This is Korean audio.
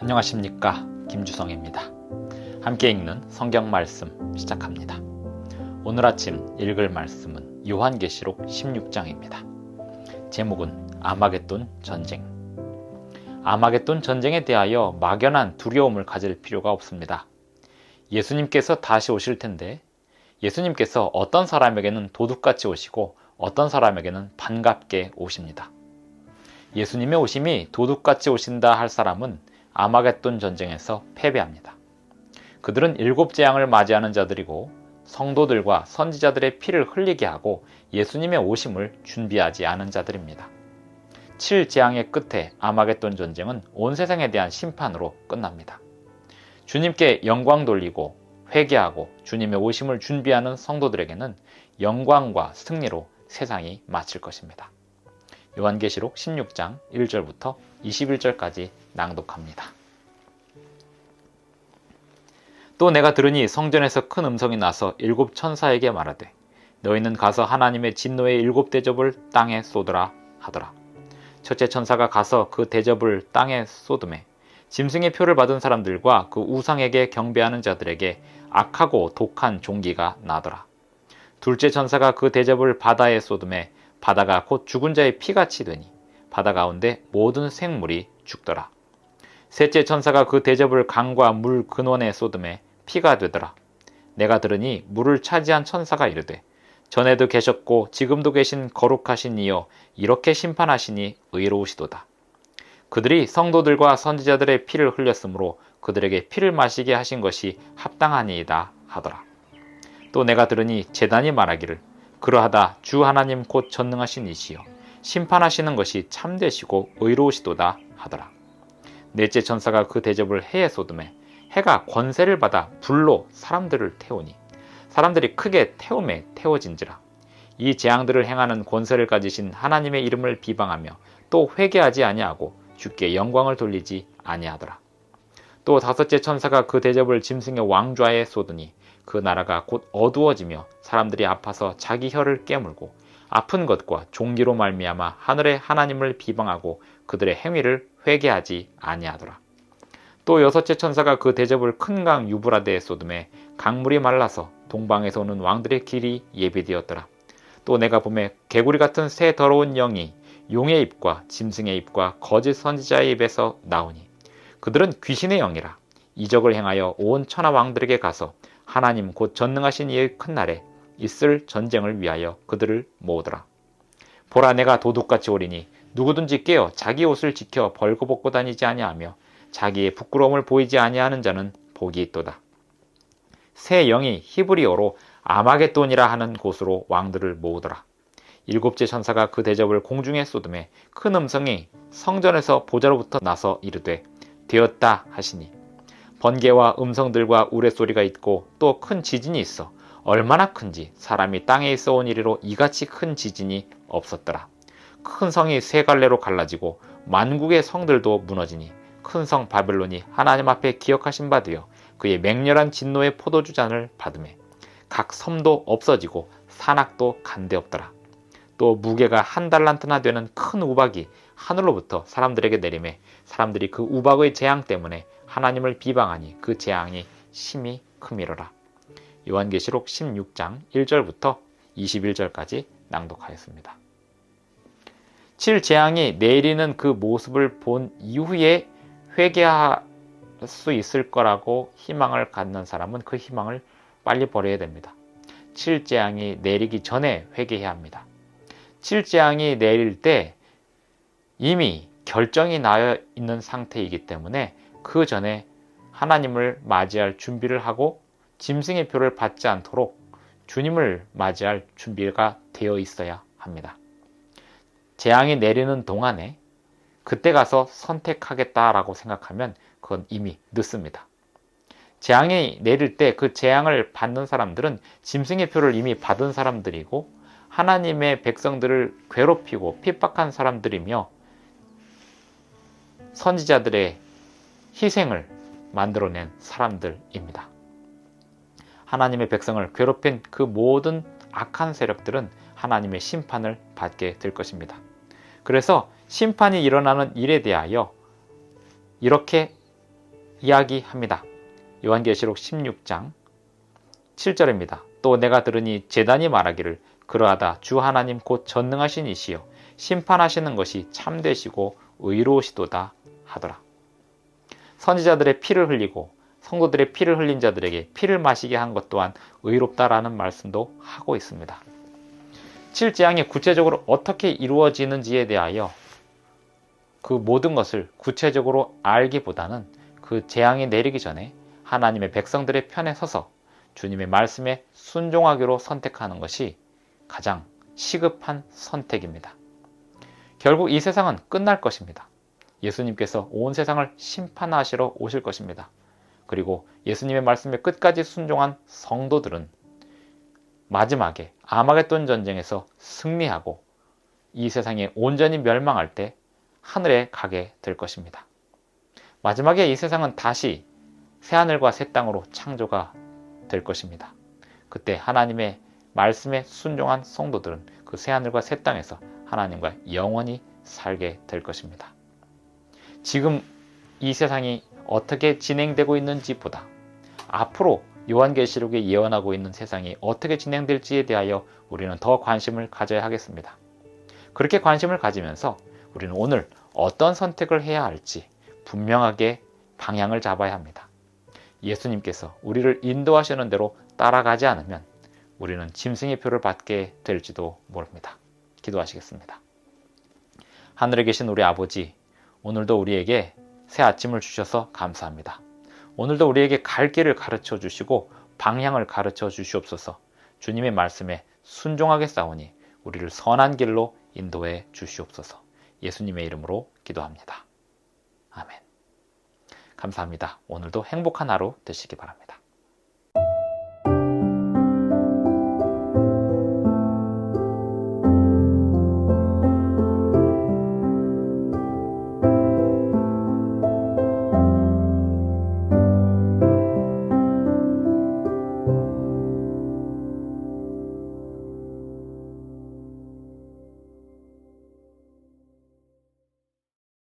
안녕하십니까 김주성입니다. 함께 읽는 성경 말씀 시작합니다. 오늘 아침 읽을 말씀은 요한계시록 16장입니다. 제목은 아마겟돈 전쟁. 아마겟돈 전쟁에 대하여 막연한 두려움을 가질 필요가 없습니다. 예수님께서 다시 오실 텐데 예수님께서 어떤 사람에게는 도둑같이 오시고 어떤 사람에게는 반갑게 오십니다. 예수님의 오심이 도둑같이 오신다 할 사람은 아마겟돈 전쟁에서 패배합니다. 그들은 일곱 재앙을 맞이하는 자들이고 성도들과 선지자들의 피를 흘리게 하고 예수님의 오심을 준비하지 않은 자들입니다. 7재앙의 끝에 아마겟돈 전쟁은 온 세상에 대한 심판으로 끝납니다. 주님께 영광 돌리고 회개하고 주님의 오심을 준비하는 성도들에게는 영광과 승리로 세상이 마칠 것입니다. 요한계시록 16장 1절부터 21절까지 낭독합니다. 또 내가 들으니 성전에서 큰 음성이 나서 일곱 천사에게 말하되 너희는 가서 하나님의 진노의 일곱 대접을 땅에 쏟으라 하더라. 첫째 천사가 가서 그 대접을 땅에 쏟음에 짐승의 표를 받은 사람들과 그 우상에게 경배하는 자들에게 악하고 독한 종기가 나더라. 둘째 천사가 그 대접을 바다에 쏟음에 바다가 곧 죽은 자의 피같이 되니 바다 가운데 모든 생물이 죽더라. 셋째 천사가 그 대접을 강과 물 근원에 쏟음에 피가 되더라. 내가 들으니 물을 차지한 천사가 이르되 전에도 계셨고 지금도 계신 거룩하신 이여 이렇게 심판하시니 의로우시도다. 그들이 성도들과 선지자들의 피를 흘렸으므로 그들에게 피를 마시게 하신 것이 합당하니이다 하더라. 또 내가 들으니 재단이 말하기를 그러하다 주 하나님 곧 전능하신 이시여 심판하시는 것이 참되시고 의로우시도다 하더라. 넷째 천사가 그 대접을 해에 쏟음에 해가 권세를 받아 불로 사람들을 태우니 사람들이 크게 태움에 태워진지라 이 재앙들을 행하는 권세를 가지신 하나님의 이름을 비방하며 또 회개하지 아니하고 주께 영광을 돌리지 아니하더라. 또 다섯째 천사가 그 대접을 짐승의 왕좌에 쏟으니 그 나라가 곧 어두워지며 사람들이 아파서 자기 혀를 깨물고 아픈 것과 종기로 말미암아 하늘의 하나님을 비방하고 그들의 행위를 회개하지 아니하더라. 또 여섯째 천사가 그 대접을 큰 강 유브라데에 쏟음에 강물이 말라서 동방에서 오는 왕들의 길이 예비되었더라. 또 내가 봄에 개구리 같은 새 더러운 영이 용의 입과 짐승의 입과 거짓 선지자의 입에서 나오니 그들은 귀신의 영이라 이적을 행하여 온 천하 왕들에게 가서 하나님 곧 전능하신 이의 큰 날에 있을 전쟁을 위하여 그들을 모으더라. 보라 내가 도둑같이 오리니 누구든지 깨어 자기 옷을 지켜 벌거벗고 다니지 아니하며 자기의 부끄러움을 보이지 아니하는 자는 복이 있도다. 새 영이 히브리어로 아마겟돈이라 하는 곳으로 왕들을 모으더라. 일곱째 천사가 그 대접을 공중에 쏟음에 큰 음성이 성전에서 보좌로부터 나서 이르되 되었다 하시니 번개와 음성들과 우레소리가 있고 또 큰 지진이 있어 얼마나 큰지 사람이 땅에 있어 온 이리로 이같이 큰 지진이 없었더라. 큰 성이 세 갈래로 갈라지고 만국의 성들도 무너지니 큰 성 바벨론이 하나님 앞에 기억하신 바 되어 그의 맹렬한 진노의 포도주 잔을 받음에 각 섬도 없어지고 산악도 간데 없더라. 또 무게가 한 달란트나 되는 큰 우박이 하늘로부터 사람들에게 내림에 사람들이 그 우박의 재앙 때문에 하나님을 비방하니 그 재앙이 심히 크미러라. 요한계시록 16장 1절부터 21절까지 낭독하였습니다. 7 재앙이 내리는 그 모습을 본 이후에 회개할 수 있을 거라고 희망을 갖는 사람은 그 희망을 빨리 버려야 됩니다. 7 재앙이 내리기 전에 회개해야 합니다. 7 재앙이 내릴 때 이미 결정이 나 있는 상태이기 때문에 그 전에 하나님을 맞이할 준비를 하고 짐승의 표를 받지 않도록 주님을 맞이할 준비가 되어 있어야 합니다. 재앙이 내리는 동안에 그때 가서 선택하겠다라고 생각하면 그건 이미 늦습니다. 재앙이 내릴 때 그 재앙을 받는 사람들은 짐승의 표를 이미 받은 사람들이고 하나님의 백성들을 괴롭히고 핍박한 사람들이며 선지자들의 희생을 만들어낸 사람들입니다. 하나님의 백성을 괴롭힌 그 모든 악한 세력들은 하나님의 심판을 받게 될 것입니다. 그래서 심판이 일어나는 일에 대하여 이렇게 이야기합니다. 요한계시록 16장 7절입니다. 또 내가 들으니 재단이 말하기를 그러하다 주 하나님 곧 전능하신 이시여 심판하시는 것이 참되시고 의로우시도다 하더라. 선지자들의 피를 흘리고 성도들의 피를 흘린 자들에게 피를 마시게 한 것 또한 의롭다라는 말씀도 하고 있습니다. 7재앙이 구체적으로 어떻게 이루어지는지에 대하여 그 모든 것을 구체적으로 알기보다는 그 재앙이 내리기 전에 하나님의 백성들의 편에 서서 주님의 말씀에 순종하기로 선택하는 것이 가장 시급한 선택입니다. 결국 이 세상은 끝날 것입니다. 예수님께서 온 세상을 심판하시러 오실 것입니다. 그리고 예수님의 말씀에 끝까지 순종한 성도들은 마지막에 아마겟돈 전쟁에서 승리하고 이 세상에 온전히 멸망할 때 하늘에 가게 될 것입니다. 마지막에 이 세상은 다시 새하늘과 새 땅으로 창조가 될 것입니다. 그때 하나님의 말씀에 순종한 성도들은 그 새하늘과 새 땅에서 하나님과 영원히 살게 될 것입니다. 지금 이 세상이 어떻게 진행되고 있는지보다 앞으로 요한계시록에 예언하고 있는 세상이 어떻게 진행될지에 대하여 우리는 더 관심을 가져야 하겠습니다. 그렇게 관심을 가지면서 우리는 오늘 어떤 선택을 해야 할지 분명하게 방향을 잡아야 합니다. 예수님께서 우리를 인도하시는 대로 따라가지 않으면 우리는 짐승의 표를 받게 될지도 모릅니다. 기도하시겠습니다. 하늘에 계신 우리 아버지, 오늘도 우리에게 새 아침을 주셔서 감사합니다. 오늘도 우리에게 갈 길을 가르쳐 주시고 방향을 가르쳐 주시옵소서 주님의 말씀에 순종하게 싸우니 우리를 선한 길로 인도해 주시옵소서 예수님의 이름으로 기도합니다. 아멘. 감사합니다. 오늘도 행복한 하루 되시기 바랍니다.